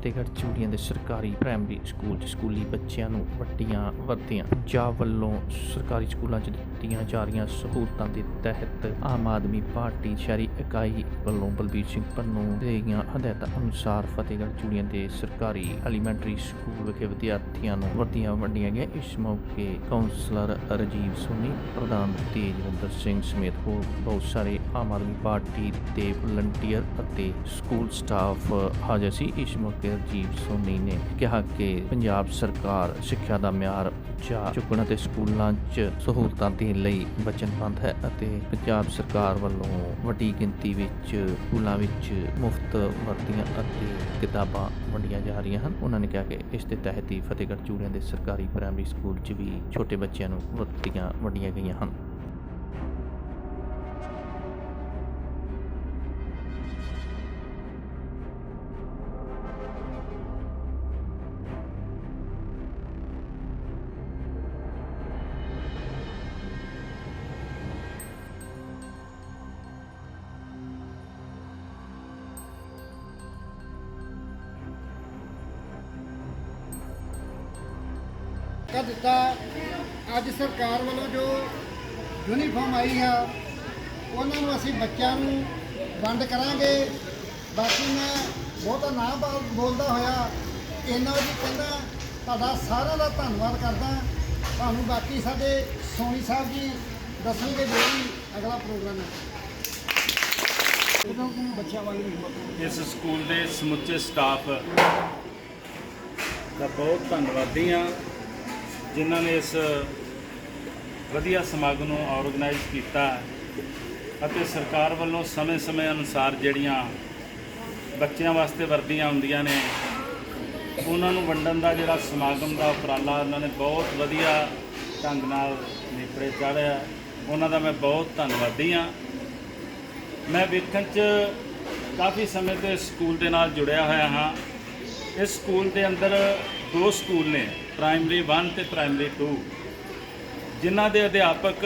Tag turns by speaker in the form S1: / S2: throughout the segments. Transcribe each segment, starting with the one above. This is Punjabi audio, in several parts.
S1: ਫਤਿਹਗੜ੍ਹ ਚੂੜੀਆਂ ਦੇ ਸਰਕਾਰੀ ਪ੍ਰਾਇਮਰੀ ਸਕੂਲ 'ਚ ਸਕੂਲੀ ਬੱਚਿਆਂ ਨੂੰ ਵੱਡੀਆਂ ਵਰਦੀਆਂ ਪੰਜਾਬ ਵੱਲੋਂ ਸਰਕਾਰੀ ਸਕੂਲਾਂ 'ਚ ਦਿੱਤੀਆਂ ਜਾ ਰਹੀਆਂ ਸਹੂਲਤਾਂ ਦੇ ਤਹਿਤ ਆਮ ਆਦਮੀ ਪਾਰਟੀ ਸ਼ਹਿਰੀ ਇਕਾਈ ਵੱਲੋਂ ਬਲਬੀਰ ਸਿੰਘ ਪੰਨੂ ਦੀਆਂ ਹਦਾਇਤਾਂ ਅਨੁਸਾਰ ਫਤਿਹਗੜ੍ਹ ਚੂੜੀਆਂ ਦੇ ਸਰਕਾਰੀ ਐਲੀਮੈਂਟਰੀ ਸਕੂਲ ਵਿਖੇ ਵਿਦਿਆਰਥੀਆਂ ਨੂੰ ਵਰਦੀਆਂ ਵੰਡੀਆਂ ਗਈਆਂ। ਇਸ ਮੌਕੇ ਕਾਉਂਸਲਰ ਰਜੀਵ ਸੋਨੀ, ਪ੍ਰਧਾਨ ਤੇਜਵਿੰਦਰ ਸਿੰਘ ਸਮੇਤ ਹੋਰ ਬਹੁਤ ਸਾਰੇ ਆਮ ਆਦਮੀ ਪਾਰਟੀ ਦੇ ਵਲੰਟੀਅਰ ਅਤੇ ਸਕੂਲ ਸਟਾਫ ਹਾਜ਼ਰ ਸੀ। ਇਸ ਮੌਕੇ ਰਜੀਵ ਸੋਨੀ ਨੇ ਕਿਹਾ ਕਿ ਪੰਜਾਬ ਸਰਕਾਰ ਸਿੱਖਿਆ ਦਾ ਮਿਆਰ ਉੱਚਾ ਚੁੱਕਣ ਅਤੇ ਸਕੂਲਾਂ 'ਚ ਸਹੂਲਤਾਂ ਦੇਣ ਲਈ ਵਚਨਬੱਧ ਹੈ ਅਤੇ ਪੰਜਾਬ ਸਰਕਾਰ ਵੱਲੋਂ ਵੱਡੀ ਗਿਣਤੀ ਵਿੱਚ ਸਕੂਲਾਂ ਵਿੱਚ ਮੁਫਤ ਵਰਦੀਆਂ ਅਤੇ ਕਿਤਾਬਾਂ ਵੰਡੀਆਂ ਜਾ ਰਹੀਆਂ ਹਨ। ਉਹਨਾਂ ਨੇ ਕਿਹਾ ਕਿ ਇਸ ਦੇ ਤਹਿਤ ਹੀ ਫਤਿਹਗੜ੍ਹ ਚੂੜੀਆਂ ਦੇ ਸਰਕਾਰੀ ਪ੍ਰਾਇਮਰੀ ਸਕੂਲ 'ਚ ਵੀ ਛੋਟੇ ਬੱਚਿਆਂ ਨੂੰ ਵਰਦੀਆਂ ਵੰਡੀਆਂ ਗਈਆਂ ਹਨ।
S2: ਕਰ ਦਿੱਤਾ। ਅੱਜ ਸਰਕਾਰ ਵੱਲੋਂ ਜੋ ਯੂਨੀਫਾਰਮ ਆਈ ਆ, ਉਹਨਾਂ ਨੂੰ ਅਸੀਂ ਬੱਚਿਆਂ ਨੂੰ ਵੰਡ ਕਰਾਂਗੇ। ਬਾਕੀ ਮੈਂ ਬਹੁਤਾ ਨਾ ਬੋਲ- ਬੋਲਦਾ ਹੋਇਆ ਇਹਨਾਂ ਜੀ ਕਹਿੰਦਾ, ਤੁਹਾਡਾ ਸਾਰਿਆਂ ਦਾ ਧੰਨਵਾਦ ਕਰਦਾ। ਤੁਹਾਨੂੰ ਬਾਕੀ ਸਾਡੇ ਸੋਨੀ ਸਾਹਿਬ ਜੀ ਦੱਸਣਗੇ ਜੋ ਵੀ ਅਗਲਾ ਪ੍ਰੋਗਰਾਮ ਹੈ। ਉਦੋਂ ਬੱਚਿਆਂ ਵਾਲੀ
S3: ਇਸ ਸਕੂਲ ਦੇ ਸਮੁੱਚੇ ਸਟਾਫ ਦਾ ਬਹੁਤ ਧੰਨਵਾਦੀ ਹਾਂ। ਜਿਨ੍ਹਾਂ ਨੇ ਇਸ ਵਧੀਆ ਸਮਾਗਮ ਨੂੰ ਆਰਗੇਨਾਈਜ਼ ਕੀਤਾ ਅਤੇ ਸਰਕਾਰ ਵੱਲੋਂ ਸਮੇਂ-ਸਮੇਂ ਅਨੁਸਾਰ ਜਿਹੜੀਆਂ ਬੱਚਿਆਂ ਵਾਸਤੇ ਵਰਦੀਆਂ ਹੁੰਦੀਆਂ ਨੇ, ਉਹਨਾਂ ਨੂੰ ਵੰਡਣ ਦਾ ਜਿਹੜਾ ਸਮਾਗਮ ਦਾ ਉਪਰਾਲਾ ਉਹਨਾਂ ਨੇ ਬਹੁਤ ਵਧੀਆ ਢੰਗ ਨਾਲ ਨਿਪੜੇ ਚਾੜਿਆ ਉਹਨਾਂ ਦਾ ਮੈਂ ਬਹੁਤ ਧੰਨਵਾਦੀ ਹਾਂ। ਮੈਂ ਵੇਖਣ 'ਚ ਕਾਫੀ ਸਮੇਂ ਤੋਂ ਇਸ ਸਕੂਲ ਦੇ ਨਾਲ ਜੁੜਿਆ ਹੋਇਆ ਹਾਂ। ਇਸ ਸਕੂਲ ਦੇ ਅੰਦਰ ਦੋ ਸਕੂਲ ਨੇ ਪ੍ਰਾਇਮਰੀ 1 ਤੇ ਪ੍ਰਾਇਮਰੀ 2 ਜਿਨ੍ਹਾਂ ਦੇ ਅਧਿਆਪਕ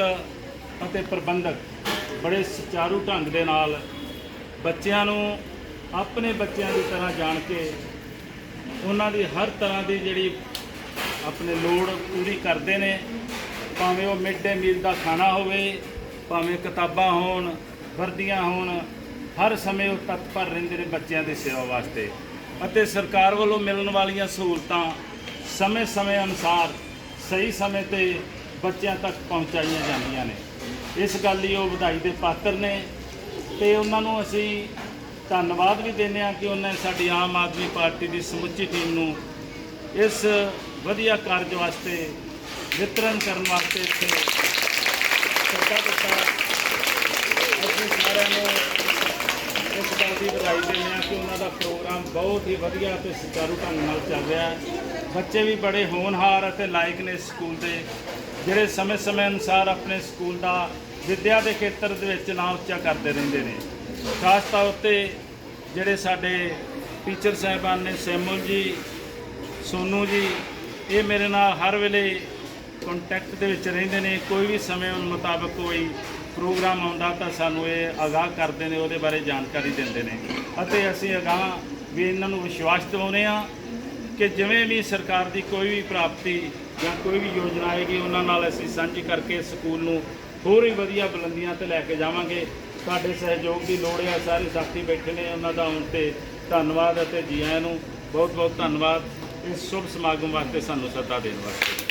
S3: ਅਤੇ ਪ੍ਰਬੰਧਕ ਬੜੇ ਸੁਚਾਰੂ ਢੰਗ ਦੇ ਨਾਲ ਬੱਚਿਆਂ ਨੂੰ ਆਪਣੇ ਬੱਚਿਆਂ ਦੀ ਤਰ੍ਹਾਂ ਜਾਣ ਕੇ ਉਹਨਾਂ ਦੀ ਹਰ ਤਰ੍ਹਾਂ ਦੀ ਜਿਹੜੀ ਆਪਣੇ ਲੋੜ ਪੂਰੀ ਕਰਦੇ ਨੇ, ਭਾਵੇਂ ਉਹ ਮਿਡ ਡੇ ਮੀਲ ਦਾ ਖਾਣਾ ਹੋਵੇ, ਭਾਵੇਂ ਕਿਤਾਬਾਂ ਹੋਣ, ਵਰਦੀਆਂ ਹੋਣ, ਹਰ ਸਮੇਂ ਉਹ ਤਤਪਰ ਰਹਿੰਦੇ ਨੇ ਬੱਚਿਆਂ ਦੀ ਸੇਵਾ ਵਾਸਤੇ। ਅਤੇ ਸਰਕਾਰ ਵੱਲੋਂ ਮਿਲਣ ਵਾਲੀਆਂ ਸਹੂਲਤਾਂ ਸਮੇਂ-ਸਮੇਂ ਅਨੁਸਾਰ ਸਹੀ ਸਮੇਂ ਤੇ ਬੱਚਿਆਂ ਤੱਕ ਪਹੁੰਚਾਈਆਂ ਜਾਂਦੀਆਂ ਨੇ। ਇਸ ਗੱਲ ਲਈ ਉਹ ਵਧਾਈ ਦੇ ਪਾਤਰ ਨੇ ਤੇ ਉਹਨਾਂ ਨੂੰ ਅਸੀਂ ਧੰਨਵਾਦ ਵੀ ਦਿੰਦੇ ਹਾਂ ਕਿ ਉਹਨਾਂ ਨੇ ਸਾਡੀ ਆਮ ਆਦਮੀ ਪਾਰਟੀ ਦੀ ਸਮੁੱਚੀ ਟੀਮ ਨੂੰ ਇਸ ਵਧੀਆ ਕਾਰਜ ਵਾਸਤੇ ਵਿਤਰਨ ਕਰਨ ਵਾਸਤੇ ਇੱਥੇ ਸੱਦਾ ਦਾ ਪ੍ਰੋਗਰਾਮ ਬਹੁਤ ਹੀ ਵਧੀਆ ਤੇ ਸੁਚਾਰੂ ਢੰਗ ਨਾਲ ਚੱਲ ਰਿਹਾ ਹੈ। ਬੱਚੇ ਵੀ ਬੜੇ ਹੋਣਹਾਰ ਅਤੇ ਲਾਇਕ ਨੇ ਇਸ ਸਕੂਲ ਦੇ। ਜਿਹੜੇ ਸਮੇਂ-ਸਮੇਂ ਅਨੁਸਾਰ ਆਪਣੇ ਸਕੂਲ ਦਾ ਵਿੱਦਿਆ ਦੇ ਖੇਤਰ ਦੇ ਵਿੱਚ ਨਾਂ ਉੱਚਾ ਕਰਦੇ ਰਹਿੰਦੇ ਨੇ। ਖਾਸ ਤੌਰ ਤੇ ਜਿਹੜੇ ਸਾਡੇ ਟੀਚਰ ਸਾਹਿਬਾਨ ਨੇ ਸੈਮੂਲ ਜੀ, ਸੋਨੂ ਜੀ, ਇਹ ਮੇਰੇ ਨਾਲ ਹਰ ਵੇਲੇ ਕੰਟੈਕਟ ਦੇ ਵਿੱਚ ਰਹਿੰਦੇ ਨੇ। ਕੋਈ ਵੀ ਸਮੇਂ ਮੁਤਾਬਕ ਕੋਈ ਪ੍ਰੋਗਰਾਮ ਆਉਂਦਾ ਤਾਂ ਸਾਨੂੰ ਇਹ ਆਗਾਹ ਕਰਦੇ ਨੇ, ਉਹਦੇ ਬਾਰੇ ਜਾਣਕਾਰੀ ਦਿੰਦੇ ਨੇ। ਅਤੇ ਅਸੀਂ ਅਗਾਹ ਵੀ ਇਹਨਾਂ ਨੂੰ ਵਿਸ਼ਵਾਸ ਦਿਵਾਉਂਦੇ ਹਾਂ ਕਿ ਜਿਵੇਂ ਵੀ ਸਰਕਾਰ ਦੀ ਕੋਈ ਵੀ ਪ੍ਰਾਪਤੀ ਜਾਂ ਕੋਈ ਵੀ ਯੋਜਨਾ ਆਏਗੀ, ਉਹਨਾਂ ਨਾਲ ਅਸੀਂ ਸਾਂਝੀ ਕਰਕੇ ਸਕੂਲ ਨੂੰ ਹੋਰ ਹੀ ਵਧੀਆ ਬੁਲੰਦੀਆਂ ਤੇ ਲੈ ਕੇ ਜਾਵਾਂਗੇ। ਤੁਹਾਡੇ ਸਹਿਯੋਗ ਦੀ ਲੋੜ ਹੈ, ਸਾਰੇ ਸਾਥੀ ਬੈਠੇ ਨੇ ਉਹਨਾਂ ਦਾ ਹੁਣ ਤੇ ਧੰਨਵਾਦ ਅਤੇ ਜੀ ਆਇਆਂ ਨੂੰ ਬਹੁਤ ਬਹੁਤ ਧੰਨਵਾਦ। ਇਸ ਸ਼ੁਭ ਸਮਾਗਮ ਵਾਸਤੇ ਸਾਨੂੰ ਸੱਦਾ ਦੇਣ ਵਾਸਤੇ।